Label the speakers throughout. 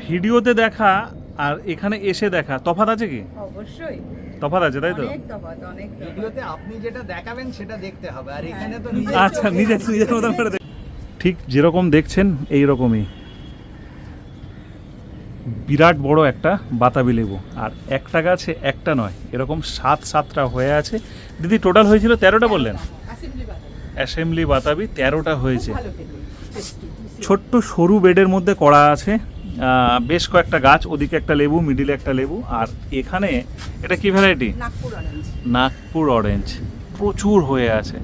Speaker 1: ভিডিওতে দেখা আর এখানে এসে দেখা তফাৎ আছে কি?
Speaker 2: অবশ্যই।
Speaker 1: তফাৎ আছে তাই তো।
Speaker 3: ভিডিওতে আপনি যেটা দেখাবেন সেটা দেখতে হবে আর এখানে তো
Speaker 2: হ্যাঁ।
Speaker 3: নিজে
Speaker 1: আচ্ছা নিজের নিজের মতন করে দেখ- ঠিক যেরকম দেখছেন এই রকমই বিরাট বড় একটা বাতাবি লেবু আর একটা গাছে একটা নয় এরকম সাত সাতটা হয়ে আছে। দিদি টোটাল হয়েছিল তেরোটা বললেন? অ্যাসেম্বলি বাতাবি। তেরোটা হয়েছে। ছোট্ট সরু বেডের মধ্যে করা আছে বেশ কয়েকটা গাছ ওদিকে একটা লেবু মিডিলে একটা লেবু আর এখানে এটা কি ভ্যারাইটি
Speaker 2: নাগপুর অরেঞ্জ
Speaker 1: প্রচুর হয়ে আছে।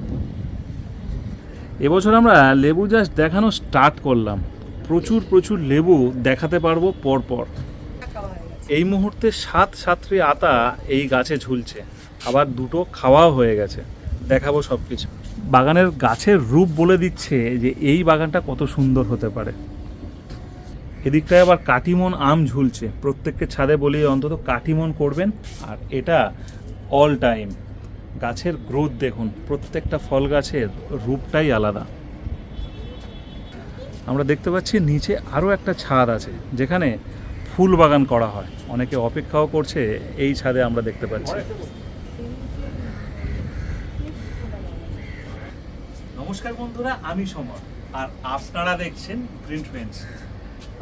Speaker 1: এবছর আমরা লেবু জাস্ট দেখানো স্টার্ট করলাম। প্রচুর প্রচুর লেবু দেখাতে পারব পরপর।
Speaker 2: খাওয়া
Speaker 1: এই মুহূর্তে সাত সাতটি আতা এই গাছে ঝুলছে। আবার দুটো খাওয়াও হয়ে গেছে। দেখাবো সব কিছু বাগানের গাছের রূপ বলে দিচ্ছে যে এই বাগানটা কত সুন্দর হতে পারে। এদিকটায় আবার কাটিমন আম ঝুলছে। প্রত্যেককে ছাদে বলি অন্তত কাটিমন করবেন, আর এটা অল টাইম গাছের গ্রোথ দেখুন, প্রত্যেকটা ফল গাছের রূপটাই আলাদা। আমরা দেখতে পাচ্ছি নিচে আরও একটা ছাদ আছে, যেখানে ফুল বাগান করা হয়। অনেকে অপেক্ষাও করছে এই ছাদে আমরা দেখতে পাচ্ছি। নমস্কার বন্ধুরা, আমি সমর, আর আপনারা দেখছেন গ্রিন ফ্রেন্ডস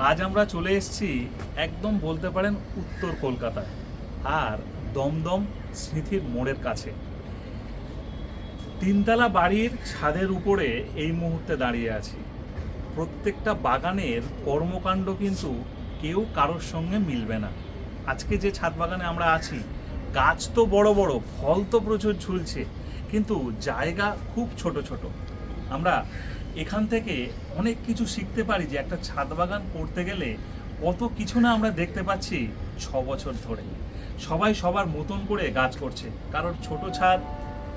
Speaker 1: আজ আমরা চলে এসেছি একদম বলতে পারেন উত্তর কলকাতায়, আর দমদম স্মৃতির মোড়ের কাছে। তিনতলা বাড়ির ছাদের উপরে এই মুহূর্তে দাঁড়িয়ে আছি। প্রত্যেকটা বাগানের কর্মকাণ্ড কিন্তু কেউ কারোর সঙ্গে মিলবে না। আজকে যে ছাদ বাগানে আমরা আছি, গাছ তো বড় বড়, ফল তো প্রচুর ঝুলছে, কিন্তু জায়গা খুব ছোট ছোট। আমরা এখান থেকে অনেক কিছু শিখতে পারি যে একটা ছাদ বাগান করতে গেলে কত কিছু না আমরা দেখতে পাচ্ছি ছ বছর ধরে। সবাই সবার মতন করে গাছ করছে। কারোর ছোট ছাদ,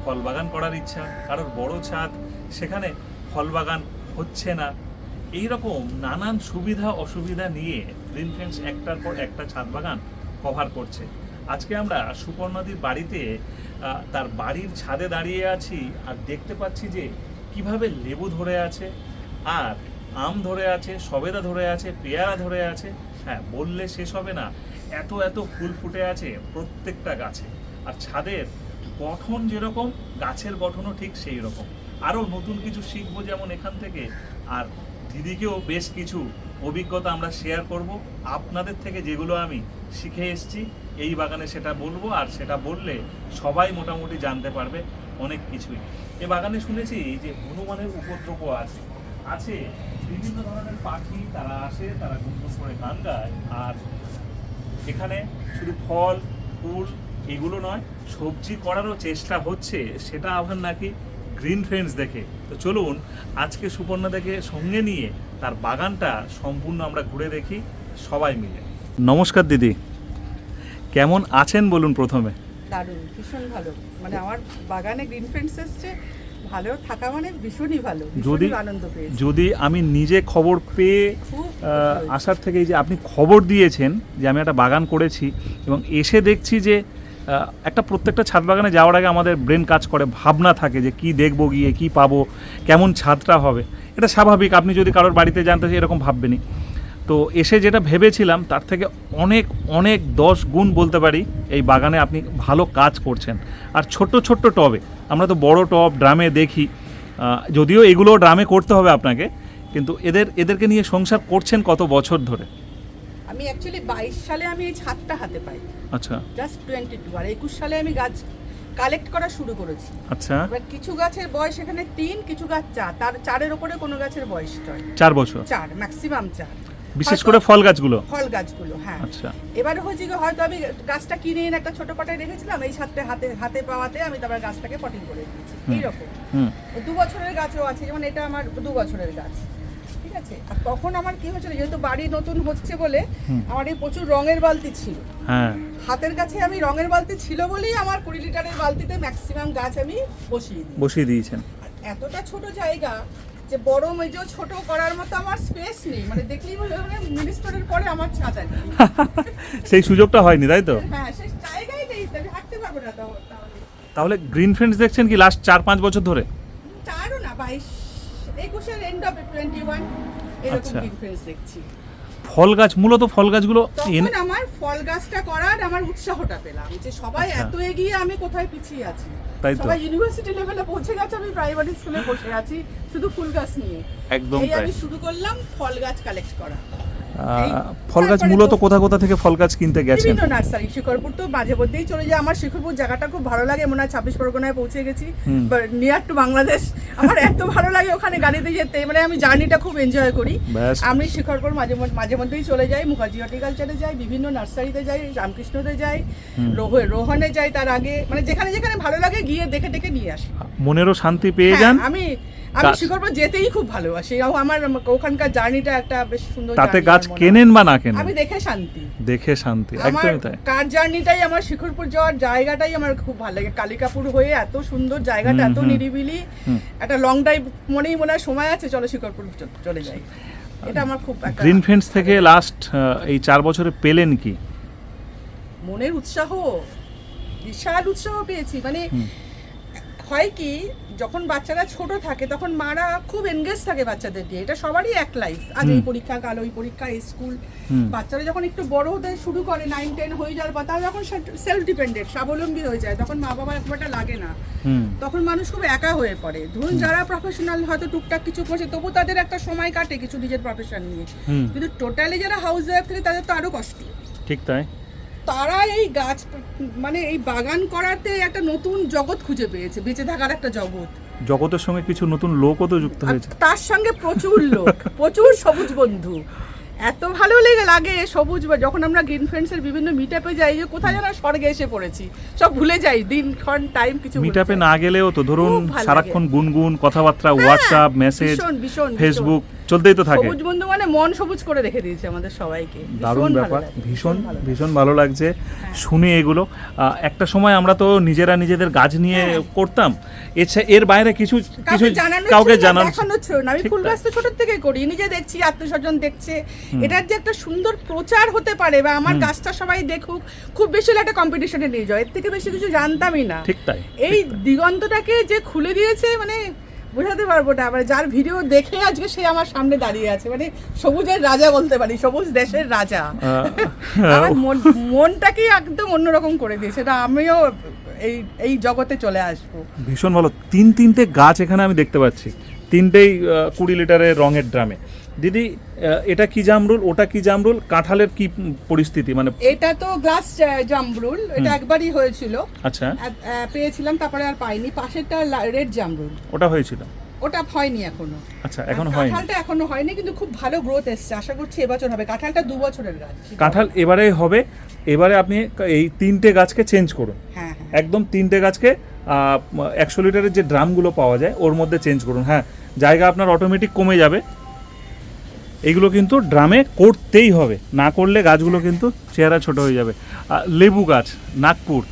Speaker 1: ফল বাগান করার ইচ্ছা, কারোর বড় ছাদ, সেখানে ফল বাগান হচ্ছে না। এই রকম নানান সুবিধা অসুবিধা নিয়ে গ্রিন ফ্রেন্ডস একটার পর একটা ছাদ বাগান কভার করছে। আজকে আমরা সুপর্ণাদির বাড়িতে তার বাড়ির ছাদে দাঁড়িয়ে আছি আর দেখতে পাচ্ছি যে কীভাবে লেবু ধরে আছে, আর আম ধরে আছে, সবেদা ধরে আছে, পেয়ারা ধরে আছে হ্যাঁ বললে শেষ হবে না। এত এত ফুল ফুটে আছে প্রত্যেকটা গাছে। আর ছাদের গঠন যেরকম, গাছের গঠনও ঠিক সেই রকম। আরও নতুন কিছু শিখব যেমন এখান থেকে। আর দিদিকেও বেশ কিছু অভিজ্ঞতা আমরা শেয়ার করব। আপনাদের থেকে যেগুলো আমি শিখে এসেছি, এই বাগানে সেটা বলব। আর সেটা বললে সবাই মোটামুটি জানতে পারবে। অনেক কিছুই। এ বাগানে শুনেছি যে হনুমানের উপদ্রব আছে। আছে বিভিন্ন ধরনের পাখি, তারা আসে, তারা গুনগুন করে গান গায়, আর এখানে শুধু ফল, ফুল এগুলো নয়, সবজি করারও চেষ্টা হচ্ছে, সেটা আবার নাকি গ্রিন ফ্রেন্ডস দেখে। তো চলুন, আজকে সুপর্ণা দেখে সঙ্গে নিয়ে তার বাগানটা সম্পূর্ণ আমরা ঘুরে দেখি সবাই মিলে। নমস্কার দিদি। কেমন আছেন বলুন প্রথমে?
Speaker 2: দারুণ ভীষণ ভালো। মানে আমার বাগানে গ্রিন ফ্রেন্ডস এসছে ভালো থাকা মানে ভীষণই ভালো
Speaker 1: যদি
Speaker 2: আনন্দ পেয়েছি।
Speaker 1: যদি আমি নিজে খবর পেয়ে আসার থেকে যে আপনি খবর দিয়েছেন যে আমি একটা বাগান করেছি এবং এসে দেখছি যে একটা প্রত্যেকটা ছাদ বাগানে যাওয়ার আগে আমাদের ব্রেন কাজ করে ভাবনা থাকে যে কি দেখব গিয়ে কি পাবো কেমন ছাদটা হবে। এটা স্বাভাবিক আপনি যদি কারোর বাড়িতে জানতে এরকম ভাববেনই তো এসে যেটা ভেবেছিলাম তার থেকে অনেক অনেক দশ গুণ বলতে পারি এই বাগানে আপনি ভালো কাজ করছেন। আর ছোট্ট ছোট্ট টবে আমরা তো বড় টব ড্রামে দেখি যদিও এগুলো ড্রামে করতে হবে আপনাকে কিন্তু এদের এদেরকে নিয়ে সংসার করছেন কত বছর ধরে?
Speaker 2: আমি অ্যাকচুয়ালি বাইশ সালে আমি এই ছাদটা হাতে পাই।
Speaker 1: আচ্ছা।
Speaker 2: জাস্ট টোয়েন্টি টু আর একুশ সালে আমি গাছ কালেক্ট করা শুরু করেছি।
Speaker 1: আচ্ছা।
Speaker 2: এবার কিছু গাছের বয়স এখানে তিন কিছু গাছ চার তার চারের ওপরে কোনো গাছের বয়স নয়।
Speaker 1: চার বছর।
Speaker 2: চার ম্যাক্সিমাম চার।
Speaker 1: বিশেষ করে ফল গাছগুলো?
Speaker 2: ফল গাছগুলো হ্যাঁ।
Speaker 1: আচ্ছা।
Speaker 2: এবারে হয়েছে কি হয়তো আমি গাছটা কিনে এনে একটা ছোট পাটায় রেখেছিলাম এই ছাদটা হাতে হাতে পাওয়াতে আমি তারপর গাছটাকে পটিং করে দিয়েছি এইরকম। দু বছরের গাছও আছে যেমন এটা আমার দু বছরের গাছ ঠিক আছে? আর তখন আমার কি হয়েছিল যেহেতু বাড়ি নতুন হচ্ছে বলে আমার এই প্রচুর রঙের বালতি ছিল।
Speaker 1: হ্যাঁ।
Speaker 2: হাতের কাছে আমি রঙের বালতি ছিল বলেই আমার কুড়ি লিটারের বালতিতে ম্যাক্সিমাম গাছ আমি বসিয়ে দিই
Speaker 1: বসিয়ে দিয়েছেন।
Speaker 2: এতটা ছোট জায়গা যে বড় মেজো ছোট করার মতো আমার স্পেস নেই মানে দেখলেই মনে হয় মিনিস্টারের পরে আমার ছাদ কি।
Speaker 1: সেই সুযোগটা হয়নি তাই তো
Speaker 2: হ্যাঁ সেই জায়গায় নেই আমি হাঁটতে পারব না তাহলে
Speaker 1: তাহলে গ্রিন ফ্রেন্ডস দেখছেন কি লাস্ট চার পাঁচ বছর ধরে
Speaker 2: চারও না বাইশ একুশের এন্ড অফ টোয়েন্টি ওয়ান এরকম
Speaker 1: আচ্ছা।
Speaker 2: ডিফারেন্স দেখছি
Speaker 1: ফল গাছ মূলত ফল গাছগুলো
Speaker 2: তখন আমার ফল গাছটা করার আমার উৎসাহটা পেলাম যে সবাই
Speaker 1: আচ্ছা।
Speaker 2: এত এগিয়ে আমি কোথায় পিছিয়ে আছি
Speaker 1: তাই তো।
Speaker 2: ইউনিভার্সিটি লেভেলে পৌঁছে গেছে আমি প্রাইমারি স্কুলে বসে আছি শুধু ফুল গাছ নিয়ে।
Speaker 1: একদম তাই
Speaker 2: আমি শুরু করলাম ফল গাছ কালেক্ট করা।
Speaker 1: ফল গাছ মূলত কোথা কোথা থেকে ফল গাছ কিনতে গেছেন?
Speaker 2: বিভিন্ন নার্সারি শিকরপুর তো মাঝে মধ্যেই চলে যায়। আমার শিকরপুর জায়গাটা খুব ভালো লাগে মনে হয় ছাব্বিশ পরগনায় পৌঁছে গেছি। Near to Bangladesh. আমার এত ভালো লাগে ওখানে গাড়িতে যেতে মানে আমি জার্নিটা খুব এনজয় করি। আমি শিখরপুর মাঝে মাঝে মধ্যেই চলে যাই মুখার্জি হর্টিকালচারে যাই বিভিন্ন নার্সারিতে যাই রামকৃষ্ণতে যাই। রোহনে যাই তার আগে মানে যেখানে যেখানে ভালো লাগে গিয়ে দেখে দেখে নিয়ে আসি।
Speaker 1: মনেরও শান্তি পেয়ে
Speaker 2: হ্যাঁ,
Speaker 1: যান।
Speaker 2: আমি আমি শিখরপুর যেতেই খুব ভালোবাসি। আর আমার ওখানকার জার্নিটা একটা বেশ সুন্দর
Speaker 1: তাতে গাছ। কেনেন বা না কেনেন?
Speaker 2: আমি দেখে শান্তি।
Speaker 1: দেখে শান্তি একদমই তাই।
Speaker 2: কার জার্নিটাই আমার শিখরপুর যাওয়ার জায়গাটাই আমার খুব ভালো লাগে। কালিকাপুর হয়ে এত সুন্দর জায়গাটা এত নিরিবিলি একটা লং ড্রাইভ মনেই মনে হয় সময় আছে চলো শিখরপুর চলে যাই। এটা আমার খুব
Speaker 1: গ্রিন ফেন্স থেকে লাস্ট এই চার বছরে পেলেন কি?
Speaker 2: মনের উৎসাহ বিশাল উৎসাহ পেয়েছি। মানে হয় কি যখন বাচ্চারা ছোট থাকে তখন মারা খুব এনগেজ থাকে বাচ্চাদের দিয়ে এটা সবারই এক লাইফ আজ এই পরীক্ষা কাল ওই পরীক্ষা স্কুল বাচ্চারা যখন একটু বড় হতে শুরু করে নাইন টেন হয়ে যাওয়ার পর তারা যখন সেলফ ডিপেন্ডেন্ট স্বাবলম্বী হয়ে যায় তখন মা খুব একটা লাগে না। তখন মানুষ খুব একা হয়ে পড়ে। ধরুন যারা প্রফেশনাল হয়তো টুকটাক কিছু করছে তবু তাদের একটা সময় কাটে কিছু নিজের প্রফেশন নিয়ে। কিন্তু টোটালি যারা হাউস ওয়াইফ থাকে তাদের তো আরও কষ্ট।
Speaker 1: ঠিক তাই।
Speaker 2: তারা এই গাছ মানে এই বাগান করাতে একটা নতুন জগৎ খুঁজে পেয়েছে বেঁচে থাকার একটা জগৎ।
Speaker 1: জগতের সঙ্গে কিছু নতুন লোকও তো যুক্ত হয়েছে।
Speaker 2: তার সঙ্গে প্রচুর লোক প্রচুর সবুজ বন্ধু। এত ভালো লেগে লাগে সবুজ বা- যখন আমরা গ্রিন ফ্রেন্ডসের বিভিন্ন মিট আপে যাই যে কোথায় যেন স্বর্গে এসে পড়েছি সব ভুলে যাই দিনক্ষণ টাইম কিছু ভুলে
Speaker 1: মিটআপে না গেলেও তো ধরুন সারাক্ষণ গুনগুন কথাবার্তা হোয়াটসঅ্যাপ মেসেজ। ফেসবুক চলতেই তো থাকে।
Speaker 2: সবুজ বন্ধু মানে মন সবুজ করে রেখে দিয়েছে আমাদের সবাইকে।
Speaker 1: দারুণ ব্যাপার ভীষণ ভীষণ ভালো লাগছে। শুনে এগুলো। একটা সময় আমরা তো নিজেরা নিজেদের গাছ নিয়ে
Speaker 2: হ্যাঁ।
Speaker 1: করতাম। এছা- এর বাইরে কিছু কিছু
Speaker 2: কাউকে জানানো আমি ফুল গাছ তো ছোট থেকে করি নিজে দেখছি আত্মীয় স্বজন দেখছে এটার যে একটা সুন্দর প্রচার হতে পারে বা আমার গাছটা সবাই দেখুক খুব বেশি হলে একটা কম্পিটিশনে নিয়ে যায় এর থেকে বেশি কিছু জানতামই না।
Speaker 1: ঠিক তাই
Speaker 2: এই দিগন্তটাকে যে খুলে দিয়েছে মানে বোঝাতে পারব না মানে যার ভিডিও দেখে আজকে সে আমার সামনে দাঁড়িয়ে আছে মানে সবুজের রাজা বলতে পারি সবুজ দেশের রাজা। আমার মন- মনটাকে একদম অন্যরকম করে দিয়েছে সেটা আমিও এই এই জগতে চলে আসব।
Speaker 1: ভীষণ ভালো। তিন তিনটে গাছ এখানে আমি দেখতে পাচ্ছি তিনটেই কুড়ি লিটারের রঙের ড্রামে। দিদি এটা কি জামরুল? ওটা কি জামরুল? কাঁঠালের কি পরিস্থিতি? মানে
Speaker 2: এটা তো গ্লাস জামরুল। এটা একবারই হয়েছিল।
Speaker 1: আচ্ছা।
Speaker 2: পেয়েছিলাম তারপরে আর পাইনি। পাশেরটা রেড জামরুল।
Speaker 1: ওটা হয়েছিল?
Speaker 2: ওটা হয়নি এখনও।
Speaker 1: আচ্ছা এখন হয়নি?
Speaker 2: কাঁঠালটা এখনও হয়নি কিন্তু খুব ভালো গ্রোথ এসছে। আশা করছি এবছর হবে। কাঁঠালটা দু বছরের গাছ।
Speaker 1: কাঁঠাল এবারে হবে। এবারে আপনি এই তিনটে গাছকে চেঞ্জ করুন।
Speaker 2: হ্যাঁ হ্যাঁ।
Speaker 1: একদম তিনটে গাছকে একশো লিটারের যে ড্রামগুলো পাওয়া যায় ওর মধ্যে চেঞ্জ করুন। হ্যাঁ জায়গা আপনার অটোমেটিক কমে যাবে। এগুলো কিন্তু ড্রামে করতেই হবে। না করলে গাছগুলো কিন্তু চেহারা ছোট হয়ে যাবে। লেবু গাছ নাগপুর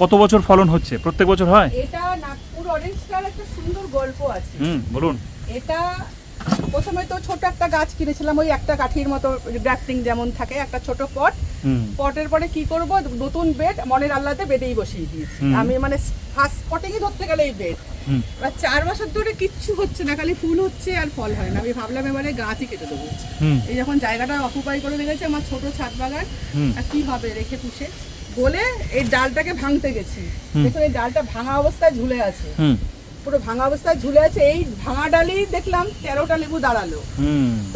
Speaker 1: কত বছর ফলন হচ্ছে? প্রত্যেক বছর হয়?
Speaker 2: এটা নাগপুর অরেঞ্জটার একটা সুন্দর গল্প আছে।
Speaker 1: হুম বলুন।
Speaker 2: এটা প্রথমে তো ছোট একটা গাছ কিনেছিলাম ওই একটা কাঠির মতো গ্রাফটিং যেমন থাকে একটা ছোট পট
Speaker 1: হুম।
Speaker 2: পটের পরে কি করব? নতুন বেড মনের আল্লাতে বেডেই বসিয়ে দিয়েছি। আমি মানে ফার্স্ট পটেই ধরতে গেলে এই বেড এবার চার বছর ধরে কিচ্ছু হচ্ছে না খালি ফুল হচ্ছে আর ফল হয় না। আমি ভাবলাম এবারে গাছই কেটে দেবো। এই যখন জায়গাটা অকুপাই করে রেখেছে আমার ছোট ছাদ বাগান আর কি হবে রেখে পুষে? বলে এই ডালটাকে ভাঙতে গেছি। দেখুন এই ডালটা ভাঙা অবস্থায় ঝুলে আছে। পুরো ভাঙা অবস্থায় ঝুলে আছে। এই ভাঙা ডালি দেখলাম তেরোটা লেবু দাঁড়াল।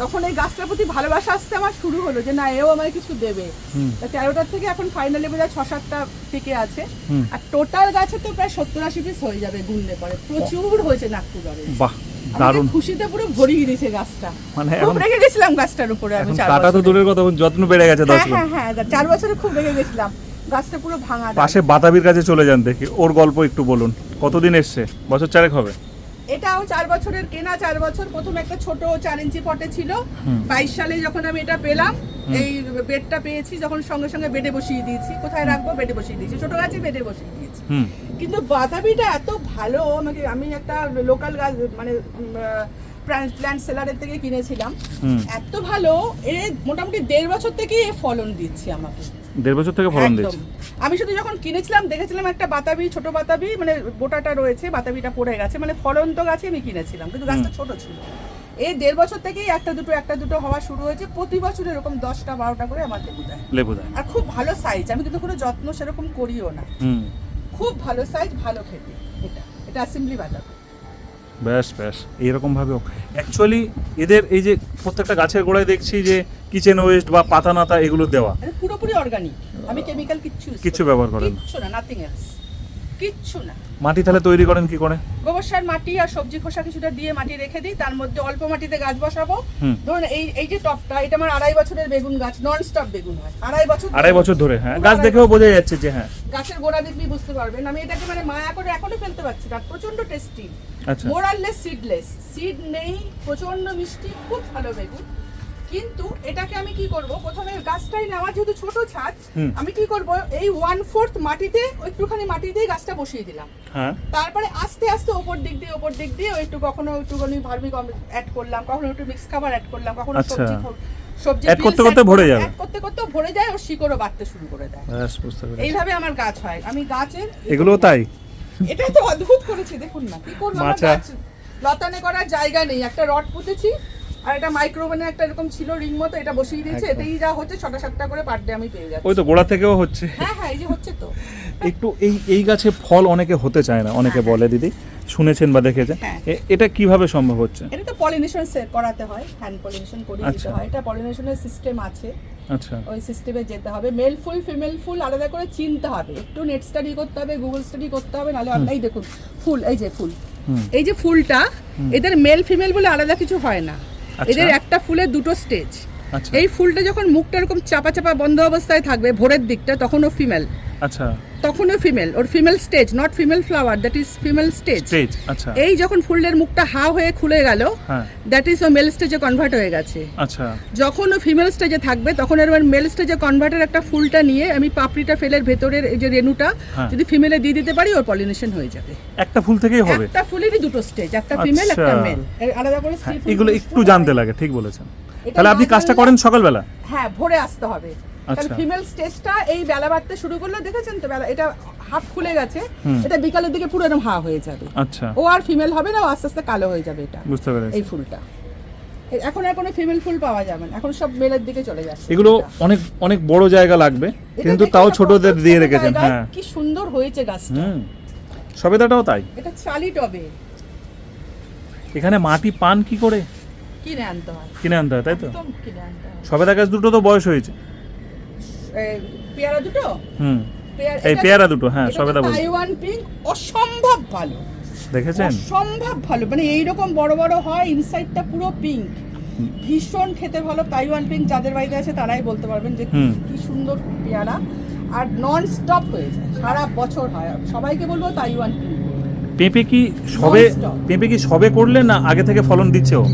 Speaker 2: তখন এই গাছটার প্রতি ভালোবাসা আসতে আমার শুরু হলো যে না এও আমায় কিছু দেবে। তেরোটার থেকে এখন ফাইনালি বোধহয় ছ সাতটা টিকে আছে। আর টোটাল গাছে তো প্রায় সত্তর আশি পিস হয়ে যাবে গুনলে পরে। প্রচুর হয়েছে নাগপুর
Speaker 1: বাহ দারুণ।
Speaker 2: খুশিতে পুরো ভরিয়ে দিয়েছে গাছটা।
Speaker 1: মানে
Speaker 2: খুব রেগে গেছিলাম গাছটার উপরে আমি
Speaker 1: এখন কাটা তো দূরের কথা যত্ন বেড়ে গেছে দশ
Speaker 2: হ্যাঁ হ্যাঁ হ্যাঁ চার বছরে খুব রেগে গেছিলাম। গাছটা পুরো ভাঙা
Speaker 1: পাশে বাতাবির কাছে চলে যান দেখি। ওর গল্প একটু বলুন। কতদিন এসছে? বছর চারেক হবে।
Speaker 2: এটাও চার বছরের কেনা চার বছর। প্রথম একটা ছোট চার ইঞ্চি পটে ছিল। বাইশ সালে যখন আমি এটা পেলাম এই বেডটা পেয়েছি যখন সঙ্গে সঙ্গে বেডে বসিয়ে দিয়েছি। কোথায় রাখব? বেডে বসিয়ে দিয়েছি। ছোট গাছে বেডে বসিয়ে দিয়েছি। কিন্তু বাতাবিটা এত ভালো আমাকে আমি একটা লোকাল গাছ মানে প্ল্যান্ট সেলারের থেকে কিনেছিলাম। এত ভালো এ মোটামুটি দেড় বছর থেকে ফলন দিচ্ছে আমাকে।
Speaker 1: দেড় বছর থেকে ফলন দিচ্ছে?
Speaker 2: আমি শুধু যখন কিনেছিলাম দেখেছিলাম একটা বাতাবি ছোট বাতাবি মানে বোটাটা রয়েছে বাতাবিটা পড়ে গেছে মানে ফলন্ত গাছে আমি কিনেছিলাম কিন্তু গাছটা ছোট ছিল। এই দেড় বছর থেকেই একটা দুটো একটা দুটো হওয়া শুরু হয়েছে প্রতি বছর এরকম দশটা বারোটা করে আমার লেবু দেয়।
Speaker 1: লেবু দেয়।
Speaker 2: আর খুব ভালো সাইজ আমি কিন্তু কোনো যত্ন সেরকম করিও না। খুব ভালো সাইজ ভালো খেতে এটা এটা অ্যাসেম্বলি বাতাবি।
Speaker 1: ব্যাস ব্যাস এইরকম ভাবে অ্যাকচুয়ালি এদের এই যে প্রত্যেকটা গাছের গোড়ায় দেখছি যে কিচেন ওয়েস্ট বা পাতা নাতা এগুলো দেওয়া।
Speaker 2: পুরোপুরি অর্গানিক আমি কেমিক্যাল কিচ্ছু
Speaker 1: কিচ্ছু ব্যবহার করেন না।
Speaker 2: কিচ্ছু না নাথিং এলস কিচ্ছু না।
Speaker 1: মাটি তাহলে তৈরি করেন কি করে?
Speaker 2: গোবর সার মাটি আর সবজি খোসা কিছুটা দিয়ে মাটি রেখে দিই। তার মধ্যে অল্প মাটিতে গাছ বসাবো। ধরুন এই এই যে টপটা এটা আমার আড়াই বছরের বেগুন গাছ নন স্টপ বেগুন হয়। আড়াই বছর
Speaker 1: আড়াই বছর ধরে হ্যাঁ। গাছ দেখেও বোঝা যাচ্ছে যে হ্যাঁ।
Speaker 2: গাছের গোড়া দেখলেই বুঝতে পারবেন। আমি এটাকে মানে মায়া করে এখনও ফেলতে পারছি না। প্রচণ্ড টেস্টি মোরাললেস সিডলেস সিড নেই প্রচণ্ড মিষ্টি খুব ভালো বেগুন। কিন্তু এটাকে আমি কি করব? প্রথমে গাছটাই নেওয়া যেহেতু ছোট ছাদ আমি কি করব? এই ওয়ান ফোর্থ মাটিতে একটুখানি মাটি দিয়ে গাছটা বসিয়ে দিলাম।
Speaker 1: হ্যাঁ।
Speaker 2: তারপরে আস্তে আস্তে ওপর দিক দিয়ে ওপর দিক দিয়ে একটু কখনো একটুখানি ভার্মি অ্যাড করলাম কখনো একটু মিক্স খাবার অ্যাড করলাম কখনো
Speaker 1: আচ্ছা।
Speaker 2: সবজি সবজি
Speaker 1: Add করতে করতে ভরে যাবে।
Speaker 2: add করতে করতে ভরে যায় ও শিকড়ও বাড়তে শুরু করে দেয়। এইভাবে আমার গাছ হয়। আমি গাছের
Speaker 1: এগুলোও তাই?
Speaker 2: এটা তো অদ্ভুত করেছি দেখুন না কি করব আমার
Speaker 1: মাচা।
Speaker 2: লতানে করার জায়গা নেই একটা রড পুঁতেছি আর এটা মাইক্রোওভেনে একটা এরকম ছিল রিং মতো এটা বসিয়ে দিয়েছে
Speaker 1: এটাই
Speaker 2: এতেই যা হচ্ছে ছটা সাতটা করে পার ডে আমি পেয়ে যাচ্ছি।
Speaker 1: ওই তো গোড়া থেকেও হচ্ছে।
Speaker 2: হ্যাঁ হ্যাঁ এই যে হচ্ছে তো।
Speaker 1: একটু এই এই গাছে ফল অনেকে হতে চায় না অনেকে
Speaker 2: হ্যাঁ,
Speaker 1: বলে দিদি। শুনেছেন বা দেখেছেন
Speaker 2: হ্যাঁ।
Speaker 1: এটা কীভাবে সম্ভব হচ্ছে?
Speaker 2: এটা তো পলিনেশন করাতে হয় হ্যান্ড পলিনেশন করিয়ে দিতে
Speaker 1: আচ্ছা।
Speaker 2: হয়। এটা পলিনেশনের সিস্টেম আছে।
Speaker 1: আচ্ছা।
Speaker 2: ওই সিস্টেমে যেতে হবে। মেল ফুল ফিমেল ফুল আলাদা করে চিনতে হবে। একটু নেট স্টাডি করতে হবে গুগল স্টাডি করতে হবে নাহলে এই দেখুন। ফুল এই যে ফুল
Speaker 1: হুম।
Speaker 2: এই যে ফুলটা এদের মেল ফিমেল বলে আলাদা কিছু হয় না।
Speaker 1: আচ্ছা।
Speaker 2: এদের একটা ফুলের দুটো স্টেজ
Speaker 1: আচ্ছা।
Speaker 2: এই ফুলটা যখন মুখটা এরকম চাপা চাপা বন্ধ অবস্থায় থাকবে ভোরের দিকটা তখন ও ফিমেল
Speaker 1: আচ্ছা।
Speaker 2: তখনও female or female stage not female flower that is female stage
Speaker 1: stage আচ্ছা।
Speaker 2: এই যখন ফুলের মুখটা হা হয়ে খুলে গেল দ্যাট ইজ ও মেল স্টেজে কনভার্ট হয়ে গেছে।
Speaker 1: আচ্ছা।
Speaker 2: যখন ও ফিমেল স্টেজে থাকবে তখন এবার মেল স্টেজে কনভার্টের একটা ফুলটা নিয়ে আমি পাপড়িটা ফেলের ভেতরের যে রেণুটা
Speaker 1: হ্যাঁ।
Speaker 2: যদি ফিমেলে দিয়ে দিতে পারি ওর পলিনেশন হয়ে যাবে।
Speaker 1: একটা ফুল থেকেই হবে?
Speaker 2: একটা ফুলেরই দুটো স্টেজ একটা ফিমেল একটা
Speaker 1: আচ্ছা।
Speaker 2: মেল আলাদা করে
Speaker 1: হ্যাঁ এগুলো একটু জানতে লাগে ঠিক বলেছেন। তাহলে আপনি কাজটা করেন সকালবেলা?
Speaker 2: হ্যাঁ ভোরে আসতে হবে। কারণ। ফিমেল স্টেজটা এই বেলা বাড়তে শুরু করলে দেখেছেন তো বেলা এটা হাফ খুলে গেছে এটা বিকালের দিকে পুরো এরকম হা হয়ে যাবে।
Speaker 1: আচ্ছা।
Speaker 2: ও আর ফিমেল হবে না ও আস্তে আস্তে কালো হয়ে যাবে এটা
Speaker 1: বুঝতে পেরেছি।
Speaker 2: এই ফুলটা। এখন আর কোনো ফিমেল ফুল পাওয়া যাবে না এখন সব মেলের দিকে চলে যাচ্ছে।
Speaker 1: এগুলো অনেক অনেক বড় জায়গা লাগবে কিন্তু তাও ছোটদের দিয়ে রেখেছেন হ্যাঁ।
Speaker 2: কি সুন্দর হয়েছে গাছটা।
Speaker 1: সবেদাটাও তাই?
Speaker 2: এটা চালি টবে।
Speaker 1: এখানে মাটি পান কি করে?
Speaker 2: কিনে আনতে হয়।
Speaker 1: কিনে আনতে হয় তাই তো?
Speaker 2: কিনে আনতে হয়।
Speaker 1: সবেদা গাছ দুটো তো বয়স হয়েছে।
Speaker 2: পেয়ারা দুটো?
Speaker 1: হুম।
Speaker 2: পেয়ারা-
Speaker 1: এই পেয়ারা দুটো হ্যাঁ সবেদা বলছি।
Speaker 2: তাইওয়ান পিঙ্ক অসম্ভব ভালো।
Speaker 1: দেখেছেন?
Speaker 2: অসম্ভব ভালো। মানে এইরকম বড় বড় হয় ইনসাইডটা পুরো পিঙ্ক ভীষণ খেতে ভালো তাইওয়ান পিঙ্ক যাদের বাড়িতে আছে তারাই বলতে পারবেন যে। কি সুন্দর পেয়ারা। আর নন স্টপ হয়ে যায় সারা বছর হয়। সবাইকে বলব তাইওয়ান পিঙ্ক
Speaker 1: পেঁপে কি সবে পেঁপে কি সবে করলে না আগে থেকে ফলন দিচ্ছে ও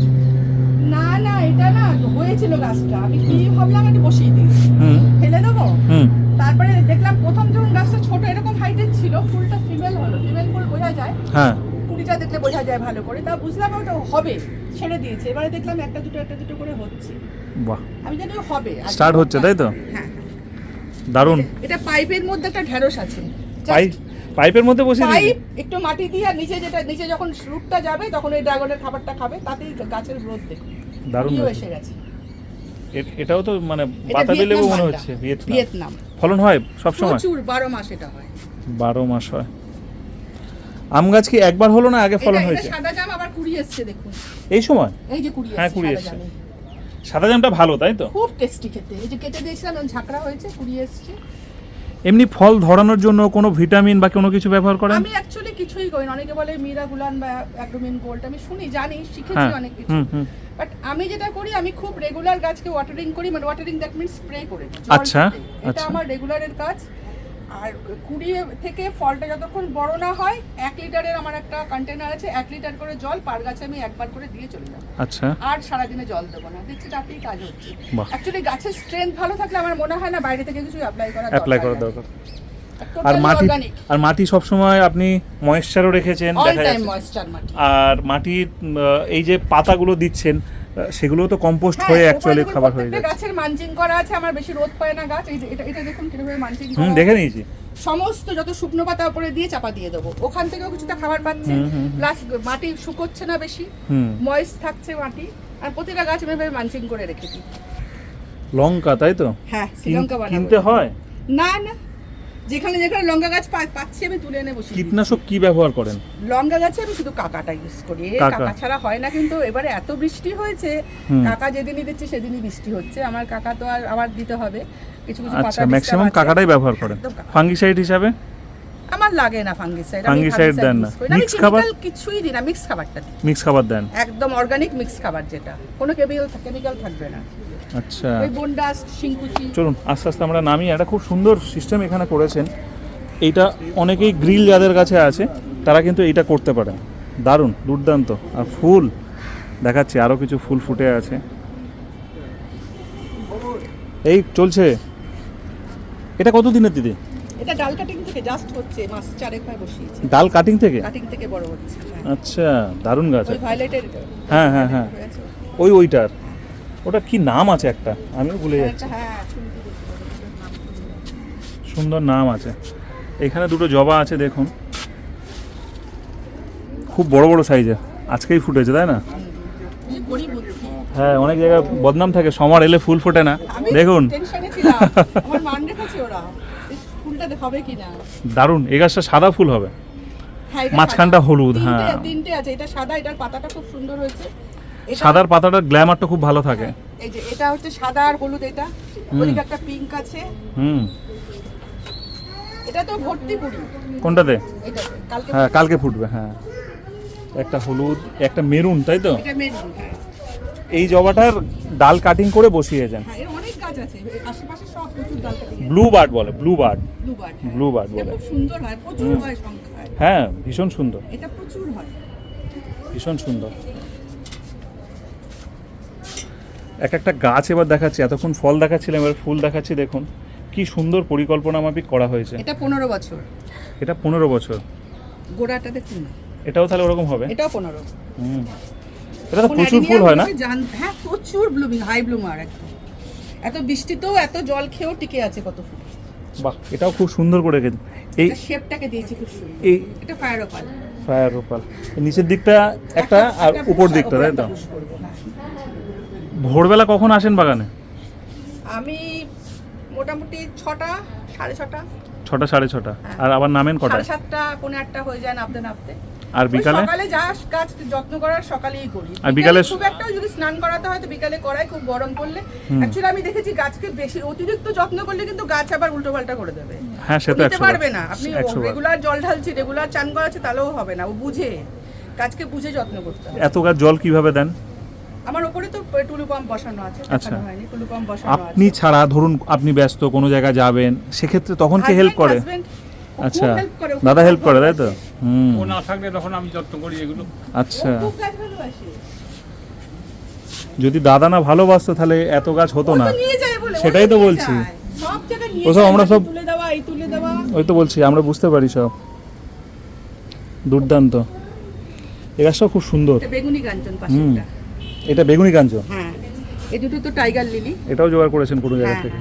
Speaker 2: না না এটা না হয়েছিল গাছটা। আমি কি ভাবলাম একটু বসিয়ে দিই।
Speaker 1: হুম।
Speaker 2: ফেলে দেবো?
Speaker 1: হুম।
Speaker 2: তারপরে দেখলাম প্রথম যখন গাছটা ছোট এরকম হাইটের ছিল ফুলটা ফিমেল হলো। ফিমেল ফুল বোঝা যায়।
Speaker 1: হ্যাঁ।
Speaker 2: কুড়িটা দেখলে বোঝা যায় ভালো করে। তা বুঝলাম ওটা হবে। ছেড়ে দিয়েছে। এবারে দেখলাম একটা দুটো একটা দুটো করে হচ্ছে।
Speaker 1: বাহ।
Speaker 2: আমি জানি হবে। আর
Speaker 1: হচ্ছে, তাই তো?
Speaker 2: হ্যাঁ।
Speaker 1: দারুণ।
Speaker 2: এটা পাইপের মধ্যে একটা ঢেঁড়স আছে।
Speaker 1: পাইপ পাইপের মধ্যে বসে
Speaker 2: পাইপ একটু মাটি দিয়ে আর নিচে যেটা নিচে যখন রুটটা যাবে তখন ওই ড্রাগনের খাবারটা খাবে তাতেই গাছের গ্রোথ দেখুন
Speaker 1: দারুণ।
Speaker 2: এসে গেছে।
Speaker 1: এটাও তো মানে বাতাবি লেবু মনে হচ্ছে ভিয়েতনাম। ফলন হয় সব সময়
Speaker 2: প্রচুর বারো মাস এটা হয়।
Speaker 1: বারো মাস হয়। আম গাছ কি একবার হলো না আগে ফলন হয়েছে?
Speaker 2: সাদা জাম আবার কুড়ি এসছে দেখুন।
Speaker 1: এই সময়?
Speaker 2: এই যে কুড়ি
Speaker 1: হ্যাঁ, কুড়ি এসছে। সাদা জামটা ভালো তাই তো?
Speaker 2: খুব টেস্টি খেতে। এই যে কেটে দিয়েছিলাম ঝাঁকড়া হয়েছে কুড়ি এসছে।
Speaker 1: এমনি ফল ধরানোর জন্য কোনো ভিটামিন বা কোনো কিছু ব্যবহার করেন?
Speaker 2: আমি অ্যাকচুয়ালি কিছুই করি না অনেকে বলে মিরা গুলান বা অ্যাগ্রোমিন গোল্ড আমি শুনি জানি শিখেছি
Speaker 1: হ্যাঁ
Speaker 2: অনেক কিছু। বাট আমি যেটা করি আমি খুব রেগুলার গাছকে ওয়াটারিং করি। মানে ওয়াটারিং দ্যাট মিন্স স্প্রে করি
Speaker 1: আচ্ছা,
Speaker 2: এটা
Speaker 1: আচ্ছা।
Speaker 2: আমার রেগুলারের কাজ। আর কুড়ি থেকে ফলটা যতক্ষণ বড় না হয় এক লিটারের আমার একটা কন্টেনার আছে এক লিটার করে জল পার গাছে আমি একবার করে দিয়ে চলে যাব।
Speaker 1: আচ্ছা।
Speaker 2: আর সারাদিনে জল দেবো না। দেখছি তাতেই কাজ হচ্ছে। অ্যাকচুয়ালি গাছের স্ট্রেংথ ভালো থাকলে আমার মনে হয় না বাইরে থেকে কিছু অ্যাপ্লাই করা
Speaker 1: অ্যাপ্লাই করা দরকার। আর মাটি আর মাটি সবসময় আপনি ময়েশ্চারও রেখেছেন দেখা যাচ্ছে। আর মাটির এই যে পাতাগুলো দিচ্ছেন সেগুলো তো কম্পোস্ট
Speaker 2: হ্যাঁ,
Speaker 1: হয়ে অ্যাকচুয়ালি খাবার হয়ে যাচ্ছে।
Speaker 2: গাছের মানচিং করা আছে আমার বেশি রোদ পায় না গাছ এটা এটা দেখুন কীভাবে মানচিং
Speaker 1: হুম দেখে নিয়েছি।
Speaker 2: সমস্ত যত শুকনো পাতা উপরে দিয়ে চাপা দিয়ে দেবো। ওখান থেকেও কিছুটা খাবার পাচ্ছে। প্লাস মাটি শুকোচ্ছে না বেশি
Speaker 1: হুম।
Speaker 2: ময়েস থাকছে মাটি আর প্রতিটা গাছ আমি এভাবে মানচিং করে রেখে দিই।
Speaker 1: লঙ্কা তাই তো?
Speaker 2: হ্যাঁ শ্রীলঙ্কা বানাবো।
Speaker 1: কিনতে হয়?
Speaker 2: না না যেখানে যেখানে লঙ্কা গাছ পাচ্ছি আমি তুলে এনে বসি
Speaker 1: কীটনাশক কি ব্যবহার করেন?
Speaker 2: লঙ্কা গাছে আমি শুধু কাকাটা ইউজ করি।
Speaker 1: কাকা।
Speaker 2: ছাড়া হয় না কিন্তু এবারে এত বৃষ্টি হয়েছে কাকা যেদিনই দিচ্ছে সেদিনই বৃষ্টি হচ্ছে। আমার কাকা তো আর আবার দিতে হবে। কিছু কিছু
Speaker 1: আচ্ছা ম্যাক্সিমাম কাকাটাই ব্যবহার করেন? ফাঙ্গিসাইড হিসাবে?
Speaker 2: আমার লাগে না ফাঙ্গিসাইড
Speaker 1: Fungicide দেন না। Mix খাবার?
Speaker 2: কিছুই দিই না মিক্স খাবারটা
Speaker 1: মিক্স খাবার দেন?
Speaker 2: একদম অর্গানিক মিক্স খাবার যেটা। কোনো কেমিক্যাল কেমিক্যাল থাকবে না।
Speaker 1: আচ্ছা।
Speaker 2: ওই বন্ডাস শিংকুচি
Speaker 1: চলুন আস্তে আস্তে আমরা নামি। একটা খুব সুন্দর সিস্টেম এখানে করেছেন। এইটা অনেকেই গ্রিল যাদের কাছে আছে তারা কিন্তু এইটা করতে পারেন। দারুণ দুর্দান্ত। আর ফুল দেখাচ্ছি আরও কিছু ফুল ফুটে আছে। এই চলছে। এটা কত দিনের দিদি?
Speaker 2: এটা ডাল কাটিং থেকে জাস্ট হচ্ছে মাস চারেক হয় বসিয়েছি।
Speaker 1: ডাল কাটিং থেকে?
Speaker 2: কাটিং থেকে বড় হচ্ছে হ্যাঁ।
Speaker 1: আচ্ছা দারুণ গাছ।
Speaker 2: ওই ভায়োলেটের
Speaker 1: হ্যাঁ হ্যাঁ হ্যাঁ। ওই ওইটার। ওটা কি নাম আছে একটা? আমিও ভুলে যাচ্ছি।
Speaker 2: একটা হ্যাঁ
Speaker 1: সুন্দর নাম আছে। এখানে দুটো জবা আছে দেখুন। খুব বড় বড় সাইজে আজকেই ফুটেছে তাই না। হ্যাঁ অনেক জায়গায় বদনাম থাকে সমর এলে ফুল ফোটে না। দেখুন। দারুণ। এই গাছটা সাদা ফুল হবে।
Speaker 2: হ্যাঁ,
Speaker 1: মাঝখানটা হলুদ, হ্যাঁ।
Speaker 2: তিনটে আছে। এটা সাদা এটার পাতাটা খুব সুন্দর হয়েছে।
Speaker 1: সাদার পাতাটার গ্ল্যামারটা খুব ভালো থাকে।
Speaker 2: এই যে এটা হচ্ছে সাদা আর হলুদ এটা। ওদিকে একটা পিঙ্ক আছে।
Speaker 1: হুম।
Speaker 2: এটা তো ভর্তি পুরি।
Speaker 1: কোনটাতে
Speaker 2: কালকে
Speaker 1: হ্যাঁ কালকে ফুটবে হ্যাঁ। একটা হলুদ একটা মেরুন তাই তো?
Speaker 2: এটা মেরুন হ্যাঁ।
Speaker 1: এই জবাটার ডাল কাটিং করে বসিয়েছেন
Speaker 2: হ্যাঁ এর অনেক গাছ আছে। আশেপাশে সব প্রচুর ডাল কাটি
Speaker 1: blue bird blue bird blue
Speaker 2: bird blue
Speaker 1: blue.
Speaker 2: সুন্দর হয় প্রচুর হয়
Speaker 1: হ্যাঁ ভীষণ সুন্দর।
Speaker 2: এটা প্রচুর হয়।
Speaker 1: ভীষণ সুন্দর। এক একটা গাছ এবার দেখাচ্ছি এতক্ষণ ফল দেখাচ্ছিলাম এবার ফুল দেখাচ্ছি দেখুন কি সুন্দর পরিকল্পনা মাফিক করা হয়েছে।
Speaker 2: এটা পনেরো বছর।
Speaker 1: এটা পনেরো বছর।
Speaker 2: গোড়াটা দেখুন না।
Speaker 1: এটাও তাহলে ওরকম হবে?
Speaker 2: এটাও পনেরো।
Speaker 1: হুম। এটা তো প্রচুর ফুল হয় না?
Speaker 2: হ্যাঁ প্রচুর ব্লুমিং হাই ব্লুমার একদম। এত বৃষ্টিতেও এত জল খেয়েও টিকে আছে কত ফুল।
Speaker 1: বাহ এটাও খুব সুন্দর করে রেখেছে এই
Speaker 2: শেপটাকে দিয়েছি খুব সুন্দর।
Speaker 1: এই
Speaker 2: এটা ফায়ার ওপাল
Speaker 1: ফায়ার রোপাল নিচের দিকটা একটা আর উপর দিকটা তাই তো? ভোরবেলা কখন আসেন বাগানে?
Speaker 2: আমি মোটামুটি ছটা সাড়ে ছটা।
Speaker 1: ছটা সাড়ে ছটা। আর আবার নামেন কটা
Speaker 2: সাড়ে সাতটা কোনো একটা হয়ে যায় নামতে নামতে।
Speaker 1: আর বিকালে?
Speaker 2: সকালে যা কাজ যত্ন করার সকালেই করি।
Speaker 1: আর বিকালে-
Speaker 2: খুব একটা যদি স্নান করাতে হয় তো বিকালে করাই খুব গরম করলে। অ্যাকচুয়ালি আমি দেখেছি গাছকে বেশি অতিরিক্ত যত্ন করলে কিন্তু গাছ আবার উল্টো পাল্টা করে দেবে।
Speaker 1: হ্যাঁ সে তো
Speaker 2: নিতে
Speaker 1: একশো বার।
Speaker 2: পারবে না। আপনি রেগুলার জল ঢালছি রেগুলার চান করাচ্ছে তাহলেও হবে না। ও বুঝে। গাছকে বুঝে যত্ন করতে হবে।
Speaker 1: এত গাছ জল কীভাবে দেন?
Speaker 2: আমার ওপরে তো টুলু পাম্প বসানো আছে
Speaker 1: আচ্ছা।
Speaker 2: হয়নি টুলু পাম্প বসানো
Speaker 1: আপনি ছাড়া ধরুন আপনি ব্যস্ত কোনো জায়গায় যাবেন সেক্ষেত্রে তখন কে হেল্প করে? আচ্ছা। দাদা হেল্প করে তাই তো? হুম।
Speaker 4: ও না থাকলে তখন আমি যত্ন করি এগুলো।
Speaker 1: আচ্ছা। যদি দাদা না ভালোবাসতো তাহলে এত গাছ হতো না। সেটাই তো বলছি।
Speaker 2: সব
Speaker 1: ওসব আমরা সব-
Speaker 2: তুলে দেওয়া এই তুলে দেওয়া।
Speaker 1: ওই তো বলছি আমরা বুঝতে পারি সব। দুর্দান্ত। এই গাছটাও খুব সুন্দর।
Speaker 2: বেগুনি
Speaker 1: হুম
Speaker 2: পাশেরটা।
Speaker 1: এটা বেগুনি কাঞ্চন
Speaker 2: হ্যাঁ এই দুটো তো টাইগার লিলি।
Speaker 1: এটাও জোগাড় করেছেন কোনো জায়গা
Speaker 2: হ্যাঁ,
Speaker 1: থেকে।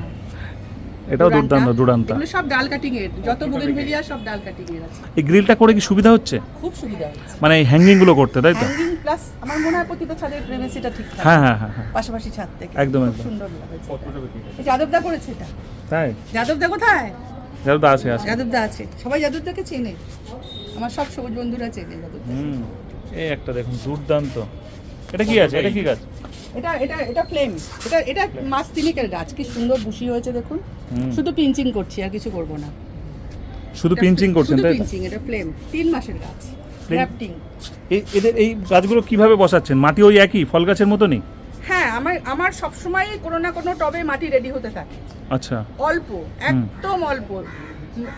Speaker 1: এটাও দুর্দান্ত দুরান্ত।
Speaker 2: এগুলো সব ডাল কাটিং এর যত বুগেনভেলিয়া সব ডাল কাটিং এর আছে।
Speaker 1: এই গ্রিলটা করে কি সুবিধা হচ্ছে?
Speaker 2: খুব সুবিধা হচ্ছে।
Speaker 1: মানে এই হ্যাঙ্গিংগুলো করতে তাই তো?
Speaker 2: হ্যাঙ্গিং প্লাস আমার মনে হয় প্রতিটা ছাদের প্রেভেসিটা ঠিক থাকে।
Speaker 1: হ্যাঁ হ্যাঁ হ্যাঁ হ্যাঁ।
Speaker 2: পাশাপাশি ছাদ থেকে।
Speaker 1: একদম, একদম।
Speaker 2: সুন্দর লাগছে। এই যাদবদা করেছে এটা।
Speaker 1: তাই?
Speaker 2: যাদবদা কোথায়?
Speaker 1: যাদবদা আছে আছে।
Speaker 2: যাদবদা আছে। সবাই যাদবদাকে চেনে। আমার সব সবুজ বন্ধুরা চেনে যাদবদা
Speaker 1: হুম। এই একটা দেখুন দুর্দান্ত। এটা কি আছে? এটা কি গাছ?
Speaker 2: এটা এটা এটা ফ্লেম এটা এটা মাস তিনেকের গাছ। কি সুন্দর বুশি হয়েছে দেখুন। শুধু পিঞ্চিং করছি আর কিছু করব না।
Speaker 1: শুধু পিঞ্চিং করছেন তাই
Speaker 2: পিঞ্চিং এটা ফ্লেম তিন মাসের গাছ? গ্রাফটিং
Speaker 1: এই এদের এই গাছগুলো কীভাবে বসাচ্ছেন? মাটি ওই একই? ফল গাছের মতনই?
Speaker 2: হ্যাঁ আমার আমার সবসময় কোনো না কোনো টবে মাটি রেডি হতে থাকে।
Speaker 1: আচ্ছা।
Speaker 2: অল্প একদম অল্প।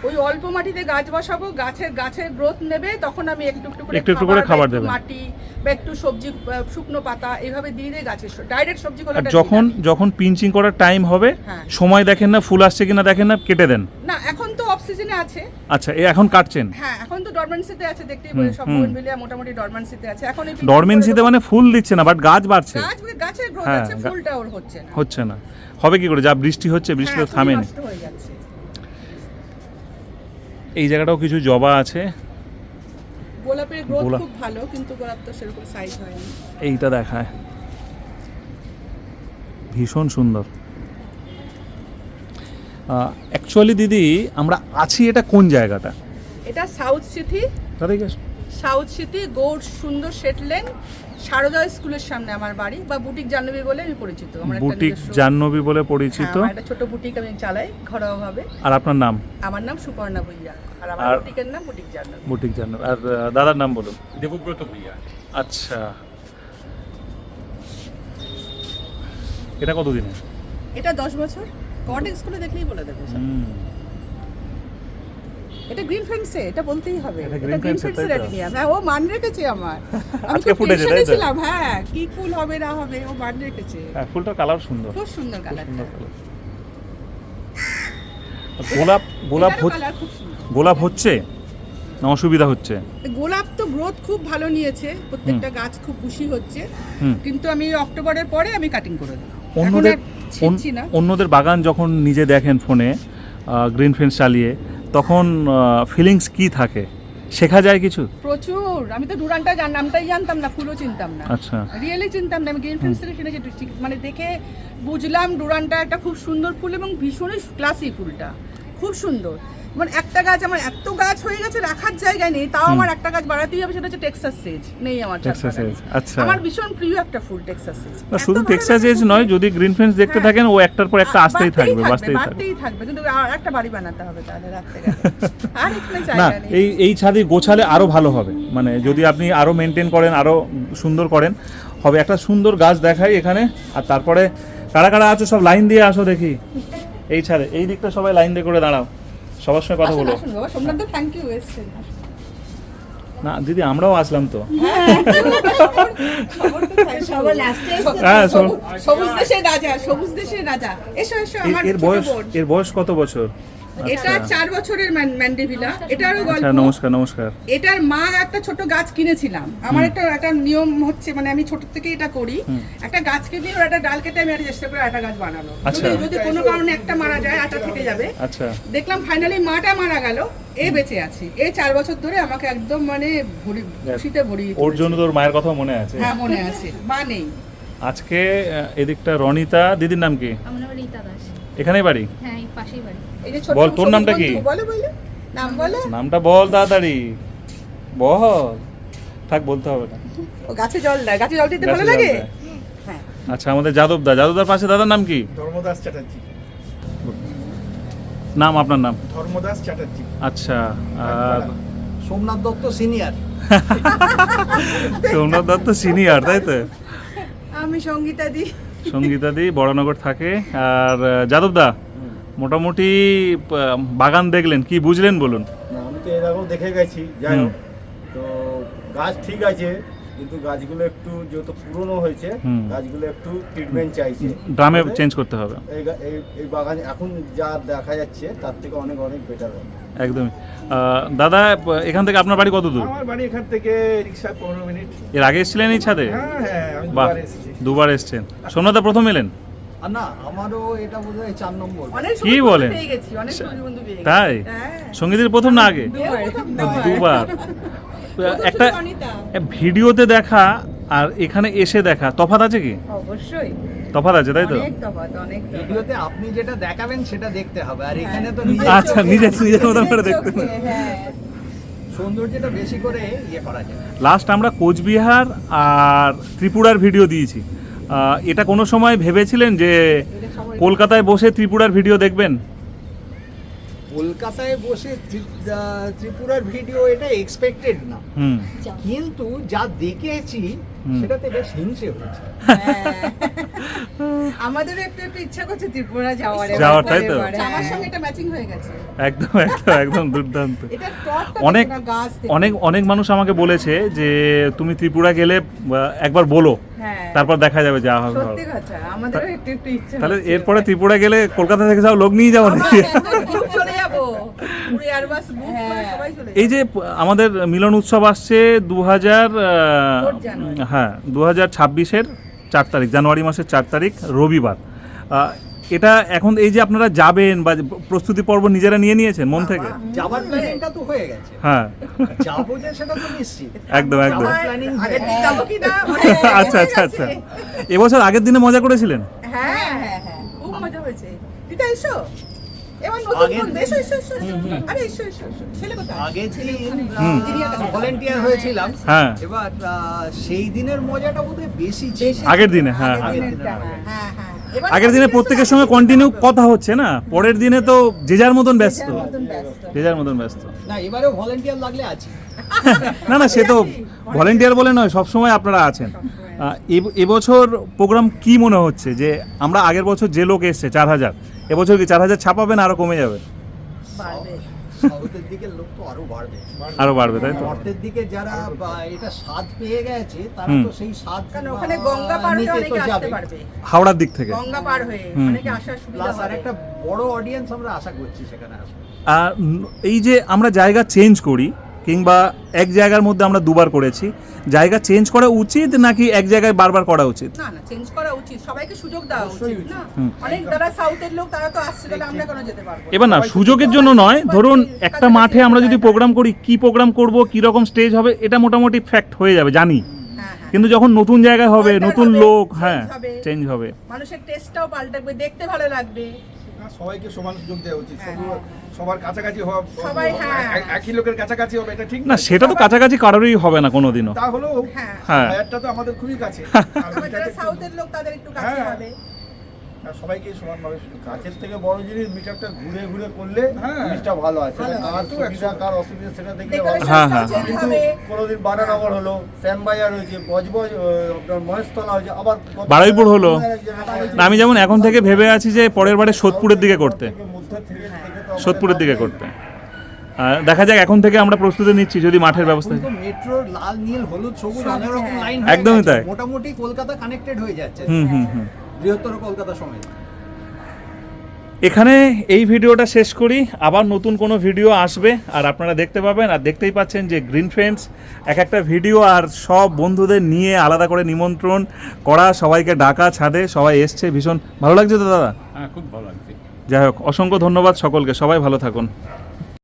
Speaker 2: ওই অল্প মাটিতে গাছ বসাবো গাছের গাছের গ্রোথ নেবে তখন আমি একটু একটু করে
Speaker 1: একটু একটু করে খাবার দেবেন।
Speaker 2: মাটি বা একটু সবজি শুকনো পাতা এইভাবে দিয়ে দিয়ে গাছের ডাইরেক্ট সবজি গোলাটা
Speaker 1: যখন যখন পিঞ্চিং করার টাইম হবে
Speaker 2: হ্যাঁ।
Speaker 1: সময় দেখেন না ফুল আসছে কিনা দেখেন না কেটে দেন।
Speaker 2: না এখন তো অফ সিজনে আছে।
Speaker 1: আচ্ছা এখন কাটছেন?
Speaker 2: হ্যাঁ এখন তো ডরমেন্সিতে আছে দেখতেই
Speaker 1: হুম,
Speaker 2: সব। বোনবিলিয়া মোটামুটি ডরমেন্সিতে আছে। এখন
Speaker 1: ডরমেন্সিতে মানে ফুল দিচ্ছে না বাট গাছ বাড়ছে।
Speaker 2: দেবো। গাছ গাছের গ্রোথ আছে ফুলটা ওর হচ্ছে না।
Speaker 1: হচ্ছে না। হবে কি করে? যা বৃষ্টি হচ্ছে বৃষ্টি তো
Speaker 2: হ্যাঁ, ফুলই
Speaker 1: থামেনি
Speaker 2: নষ্ট হয়ে যাচ্ছে
Speaker 1: এই জায়গাটাও কিছু জবা আছে।
Speaker 2: গোলাপের গ্রোথ খুব ভালো কিন্তু গোলাপ তো সেরকম সাইজ হয়নি।
Speaker 1: এইটা দেখায়। ভীষণ সুন্দর। অ্যাকচুয়ালি দিদি আমরা আছি এটা কোন জায়গাটা?
Speaker 2: এটা সাউথ সিটি সাউথ সিটি গৌড় সুন্দর সেটলেন সারদা স্কুলের সামনে আমার বাড়ি বা বুটিক জাহ্নবী বলে আমি পরিচিত আমার একটা
Speaker 1: বুটিক
Speaker 2: নিজস্ব-
Speaker 1: জাহ্নবী বলে
Speaker 2: হ্যাঁ,
Speaker 1: পরিচিত?
Speaker 2: আমার একটা ছোট বুটিক আমি চালাই ঘরোয়া ভাবে
Speaker 1: আর আপনার নাম?
Speaker 2: আমার নাম সুপর্ণা ভুইয়া আর আমার
Speaker 1: আর-
Speaker 2: বুটিকের নাম বুটিক জাহ্নবী।
Speaker 1: বুটিক জাহ্নবী। আর আহ, দাদার নাম বলুন।
Speaker 4: দেবব্রত ভূঁইয়া।
Speaker 1: আচ্ছা। এটা কতদিনে
Speaker 2: এটা দশ বছর। কটেক স্কুলে দেখলেই বলে দেবে।
Speaker 1: হুম।
Speaker 2: এটা গ্রিন ফেন্সে এটা বলতেই হবে।
Speaker 1: এটা
Speaker 2: গ্রিন ফেন্সের অ্যাডিনিয়াম হ্যাঁ ও মান রেখেছে আমার। আমি
Speaker 1: ফুটেছে,
Speaker 2: টেনশনে ছিলাম হ্যাঁ কি ফুল হবে না হবে ও মান রেখেছে।
Speaker 1: হ্যাঁ ফুলটার কালার সুন্দর।
Speaker 2: খুব সুন্দর
Speaker 1: কালার গোলাপ গোলাপ গোলাপ হচ্ছে? না অসুবিধা হচ্ছে?
Speaker 2: গোলাপ তো গ্রোথ খুব ভালো নিয়েছে। প্রত্যেকটা গাছ খুব খুশি হচ্ছে। কিন্তু আমি অক্টোবরের পরে আমি কাটিং করে দেবো।
Speaker 1: অন্যদের অন্যদের বাগান যখন নিজে দেখেন ফোনে গ্রিন ফেন্স চালিয়ে তখন ফিলিংস কি থাকে? শেখা যায় কিছু?
Speaker 2: প্রচুর। আমি তো ডুরানটা জান নামটাই জানতাম না ফুলও চিনতাম না।
Speaker 1: আচ্ছা।
Speaker 2: রিয়েলি চিনতাম না। আমি গ্রিন ফিল্ম থেকে শুনেছি ঠিক- মানে দেখে বুঝলাম ডুরানটা একটা খুব সুন্দর ফুল এবং ভীষণই ক্লাসি ফুলটা। খুব সুন্দর। মানে একটা গাছ আমার এত গাছ হয়ে গেছে রাখার জায়গায় নেই তাও আমার একটা গাছ বাড়াতেই হবে সেটা হচ্ছে টেক্সাস সেজ নেই আমার
Speaker 1: টেক্সাস। এজ, আচ্ছা।
Speaker 2: আমার ভীষণ প্রিয় একটা ফুল টেক্সাস সেজ
Speaker 1: না, শুধু টেক্সাস এজ নয় যদি গ্রিন ফেন্স দেখতে
Speaker 2: হ্যাঁ।
Speaker 1: থাকেন ও একটার পর একটা আসতেই থাকবে
Speaker 2: বাড়তেই থাকবে। কিন্তু আর একটা বাড়ি বানাতে হবে তাহলে রাখতে গেলে। আর এখানে
Speaker 1: না
Speaker 2: জায়গা নেই।
Speaker 1: এই এই ছাদে গোছালে আরও ভালো হবে। মানে যদি আপনি আরও মেনটেন করেন আরও সুন্দর করেন হবে। একটা সুন্দর গাছ দেখাই এখানে আর তারপরে কারা কারা আছো সব লাইন দিয়ে আসো দেখি। এই ছাড়ে এই দিকটা সবাই লাইন দিয়ে করে দাঁড়াও। সবার সঙ্গে কথা বলো।
Speaker 2: আসুন বাবা থ্যাংক ইউ এসছেন।
Speaker 1: না দিদি আমরাও আসলাম তো। হ্যাঁ,
Speaker 2: এসো
Speaker 1: এর- বয়স এর বয়স কত বছর?
Speaker 2: এটা
Speaker 1: আচ্ছা
Speaker 2: চার বছরের ম্যান্ডেভিলা। এটারও
Speaker 1: আচ্ছা
Speaker 2: গল্প।
Speaker 1: নমস্কার নমস্কার।
Speaker 2: এটার মা একটা ছোট গাছ কিনেছিলাম। আমার একটা একটা নিয়ম হচ্ছে মানে আমি ছোট থেকে এটা করি। একটা গাছ কিনে ওর একটা ডাল কেটে আমি একটা চেষ্টা করি একটা গাছ বানানো।
Speaker 1: আচ্ছা।
Speaker 2: যদি- যদি কোনো কারণে একটা মারা যায় আটা থেকে যাবে।
Speaker 1: আচ্ছা।
Speaker 2: দেখলাম ফাইনালি মাটা মারা গেল এ বেঁচে আছে। এই চার বছর ধরে আমাকে একদম মানে ভরি খুশিতে ভরিয়ে
Speaker 1: ওর জন্য তোর মায়ের কথা মনে আছে?
Speaker 2: হ্যাঁ মনে আছে। মা নেই।
Speaker 1: আজকে আহ, এদিকটা রনিতা দিদির নাম কি?
Speaker 5: আমার নাম রীতা দাস।
Speaker 1: এখানেই বাড়ি?
Speaker 5: হ্যাঁ এই পাশেই বাড়ি।
Speaker 2: এই যে ছোট
Speaker 1: বল, তোর নামটা কি?
Speaker 2: বলো বলো। নাম বলো।
Speaker 1: নামটা বল তাড়াতাড়ি। বল। থাক বলতে হবে না।
Speaker 2: ও গাছে জল দেয়। গাছে জল দিতে ভালো লাগে? হ্যাঁ।
Speaker 1: আচ্ছা আমাদের যাদবদা যাদবদার পাশে দাদার নাম কি?
Speaker 3: ধর্মদাস চ্যাটার্জি।
Speaker 1: নাম আপনার নাম?
Speaker 3: ধর্মদাস চ্যাটার্জি।
Speaker 1: আচ্ছা আর
Speaker 3: সোমনাথ দত্ত সিনিয়র।
Speaker 1: সোমনাথ দত্ত সিনিয়র তাই তো?
Speaker 2: আমি সঙ্গীতা দি।
Speaker 1: সঙ্গীতা দি বড়নগর থাকে। আর যাদবদা মোটামুটি বাগান দেখলেন কি বুঝলেন বলুন?
Speaker 6: আমি তো এরকম দেখে গেছি যাই হোক। তো গাছ ঠিক আছে কিন্তু গাছগুলো একটু যেহেতু পুরনো হয়েছে গাছগুলো একটু ট্রিটমেন্ট চাইছে।
Speaker 1: ড্রামে চেঞ্জ করতে হবে।
Speaker 6: এই বাগান এখন যা দেখা যাচ্ছে তার থেকে অনেক অনেক বেটার হবে।
Speaker 1: একদমই। দাদা এখান থেকে আপনার বাড়ি কত দূর?
Speaker 3: আমার বাড়ি এখান থেকে রিক্সা পনেরো মিনিট।
Speaker 1: এর আগে এসেছিলেন এই ছাদে?
Speaker 3: হ্যাঁ হ্যাঁ
Speaker 1: বাহ।
Speaker 3: দুবার এসেছি
Speaker 1: দুবার এসছেন। সোমনাথদা প্রথম এলেন?
Speaker 3: আর না আমারও এটা চার নম্বর।
Speaker 1: কি বলেন? তাই?
Speaker 2: হ্যাঁ।
Speaker 1: সঙ্গীতের প্রথম না আগে?
Speaker 2: দুবার
Speaker 1: একটা ভিডিওতে দেখা আর এখানে এসে দেখা তফাৎ আছে কি?
Speaker 2: অবশ্যই।
Speaker 1: তফাৎ আছে তাই তো।
Speaker 3: ভিডিওতে আপনি যেটা দেখাবেন সেটা দেখতে হবে আর এখানে তো
Speaker 2: হ্যাঁ।
Speaker 3: নিজে
Speaker 1: আচ্ছা নিজের মতন করে দেখতে
Speaker 2: চোখে, হ্যাঁ।
Speaker 3: সৌন্দর্যটা বেশি করে ইয়ে করা যায়।
Speaker 1: লাস্ট আমরা কোচবিহার আর ত্রিপুরার ভিডিও দিয়েছি। এটা কোনো সময় ভেবেছিলেন যে কলকাতায় বসে ত্রিপুরার ভিডিও দেখবেন?
Speaker 3: কলকাতায় বসে ত্রিপুরার ভিডিও এটা এক্সপেক্টেড না।
Speaker 1: হুম।
Speaker 3: কিন্তু যা দেখেছি সেটাতে বেশ হিংসে হয়েছে।
Speaker 2: হ্যাঁ। আমাদেরও একটু একটু ইচ্ছা করছে ত্রিপুরা যাওয়ার
Speaker 1: যাওয়ার, তাই তো?
Speaker 2: আমার সঙ্গে এটা ম্যাচিং হয়ে গেছে।
Speaker 1: একদম একদম একদম দুর্দান্ত। অনেক। অনেক অনেক মানুষ আমাকে বলেছে যে তুমি ত্রিপুরা গেলে একবার বলো।
Speaker 2: হ্যাঁ।
Speaker 1: তারপর দেখা যাবে যা হবে তাহলে এরপরে ত্রিপুরা গেলে কলকাতা থেকে সব লোক নিয়ে যাব নাকি এই যে আমাদের মিলন উৎসব আসছে দু হাজার হ্যাঁ দু হাজার ছাব্বিশের চার তারিখ জানুয়ারি মাসের চার তারিখ রবিবার। এটা এখন এই যে আপনারা যাবেন বা প্রস্তুতি পর্ব নিজেরা নিয়ে নিয়েছেন মন থেকে?
Speaker 3: যাবার প্ল্যানিংটা তো হয়ে গেছে।
Speaker 1: হ্যাঁ।
Speaker 3: যাব যে সেটা তো নিশ্চিত।
Speaker 1: একদম একদম।
Speaker 3: হয়ে
Speaker 2: আগের দিন যাব কি না?
Speaker 1: আচ্ছা আচ্ছা আচ্ছা। এবছর আগের দিনে মজা করেছিলেন?
Speaker 2: হ্যাঁ হ্যাঁ হ্যাঁ। খুব মজা হয়েছে। দিদা এসো। এবার নতুন
Speaker 3: আগের
Speaker 2: এসো এসো এসো এসো। আরে এসো এসো এসো। ছেলে কোথায়?
Speaker 3: আগের ভলেন্টিয়ার হয়েছিলাম
Speaker 1: হ্যাঁ।
Speaker 3: এবার সেই দিনের মজাটা বোধহয় বেশি ছিল।
Speaker 1: আগের দিনে হ্যাঁ। হ্যাঁ।
Speaker 3: আগের
Speaker 2: হ্যাঁ হ্যাঁ।
Speaker 1: আগের দিনে প্রত্যেকের সঙ্গে কন্টিনিউ কথা হচ্ছে না? পরের দিনে তো যে যার মতন ব্যস্ত। যে যার মতন ব্যস্ত।
Speaker 3: না এবারেও ভলেন্টিয়ার লাগলে আছি।
Speaker 1: না না সে তো ভলেন্টিয়ার বলে নয় সব সময় আপনারা আছেন। এবছর প্রোগ্রাম কি মনে হচ্ছে? যে আমরা আগের বছর যে লোক এসছে চার হাজার এবছর কি চার হাজার ছাপাবে না আরও কমে যাবে?
Speaker 3: সাউথের লোক তো আরও বাড়বে।
Speaker 1: আরও বাড়বে তাই তো?
Speaker 3: নর্থের দিকে যারা এটা স্বাদ পেয়ে গেছে তারা তো সেই স্বাদ
Speaker 2: কারণ ওখানে গঙ্গা পার হয়ে অনেকে আসতে পারবে।
Speaker 1: হাওড়ার দিক থেকে।
Speaker 2: গঙ্গা পার হয়ে অনেকে আসার সুবিধা
Speaker 3: প্লাস আর একটা বড় অডিয়েন্স আমরা আশা করছি সেখানে আসবে।
Speaker 1: আর এই যে আমরা জায়গা চেঞ্জ করি কিংবা এক জায়গার মধ্যে আমরা দুবার করেছি। জায়গা চেঞ্জ করা উচিত নাকি এক জায়গায় বারবার করা উচিত?
Speaker 2: না না চেঞ্জ করা উচিত। সবাইকে সুযোগ দেওয়া উচিত না? অনেক যারা সাউথের লোক তারা তো আসছে তাহলে আমরা কেন যেতে পারব?
Speaker 1: এবার না সুযোগের জন্য নয় ধরুন একটা মাঠে আমরা যদি প্রোগ্রাম করি কি প্রোগ্রাম করব কি রকম স্টেজ হবে এটা মোটামুটি ফ্যাক্ট হয়ে যাবে জানি।
Speaker 2: হ্যাঁ হ্যাঁ।
Speaker 1: কিন্তু যখন নতুন জায়গায় হবে নতুন লোক হ্যাঁ চেঞ্জ হবে।
Speaker 2: মানুষের টেস্টটাও পাল্টাবে দেখতে ভালো লাগবে।
Speaker 5: সবাইকে সমান সুযোগ দেওয়া উচিত।
Speaker 2: হ্যাঁ।
Speaker 5: সবার কাছাকাছি হওয়া
Speaker 2: সবাই, হ্যাঁ।
Speaker 5: একই লোকের কাছাকাছি হবে এটা ঠিক
Speaker 1: না সেটা তো কাছাকাছি কারোরই হবে না কোনোদিনও।
Speaker 5: তা হলেও
Speaker 2: হ্যাঁ।
Speaker 1: হ্যাঁ।
Speaker 5: তো আমাদের খুবই কাছে। একটু-
Speaker 2: সাউথের লোক তাদের একটু কাছে। হবে।
Speaker 5: সবাইকে সমানভাবে
Speaker 6: কাছের থেকে বড় জিনিস মিটারটা ঘুরে ঘুরে করলে
Speaker 5: হ্যাঁ।
Speaker 6: জিনিসটা ভালো আছে কার
Speaker 5: একদম
Speaker 6: সুবিধা কার অসুবিধা সেটা দেখলে
Speaker 1: হ্যাঁ, হ্যাঁ।
Speaker 6: কিন্তু কোনোদিন বারানগর হলো শ্যামবাজার হয়েছে বজবজ আপনার মহেশতলা হয়েছে আবার
Speaker 1: বারুইপুর হলো। আমি যেমন এখন থেকে ভেবে আছি যে পরের বারে সোদপুরের দিকে করতে। সোদপুরের দিকে করতে। আর দেখা যাক এখন থেকে আমরা প্রস্তুতি নিচ্ছি যদি মাঠের ব্যবস্থা
Speaker 3: মেট্রোর লাল নীল হলুদ সবুজ
Speaker 2: সব
Speaker 3: অনেক রকম
Speaker 2: হ্যাঁ।
Speaker 3: লাইন
Speaker 1: একদমই তাই।
Speaker 3: মোটামুটি কলকাতা কানেক্টেড হয়ে যাচ্ছে।
Speaker 1: হুম হুম হুম।
Speaker 3: বৃহত্তর কলকাতা সমেত।
Speaker 1: এখানে এই ভিডিওটা শেষ করি। আবার নতুন কোনো ভিডিও আসবে আর আপনারা দেখতে পাবেন আর দেখতেই পাচ্ছেন যে গ্রিন ফ্রেন্ডস এক একটা ভিডিও আর সব বন্ধুদের নিয়ে আলাদা করে নিমন্ত্রণ করা সবাইকে ডাকা ছাদে সবাই এসছে ভীষণ। ভালো লাগছে তো দাদা?
Speaker 4: হ্যাঁ খুব ভালো লাগছে।
Speaker 1: যাই হোক অসংখ্য ধন্যবাদ সকলকে। সবাই ভালো থাকুন।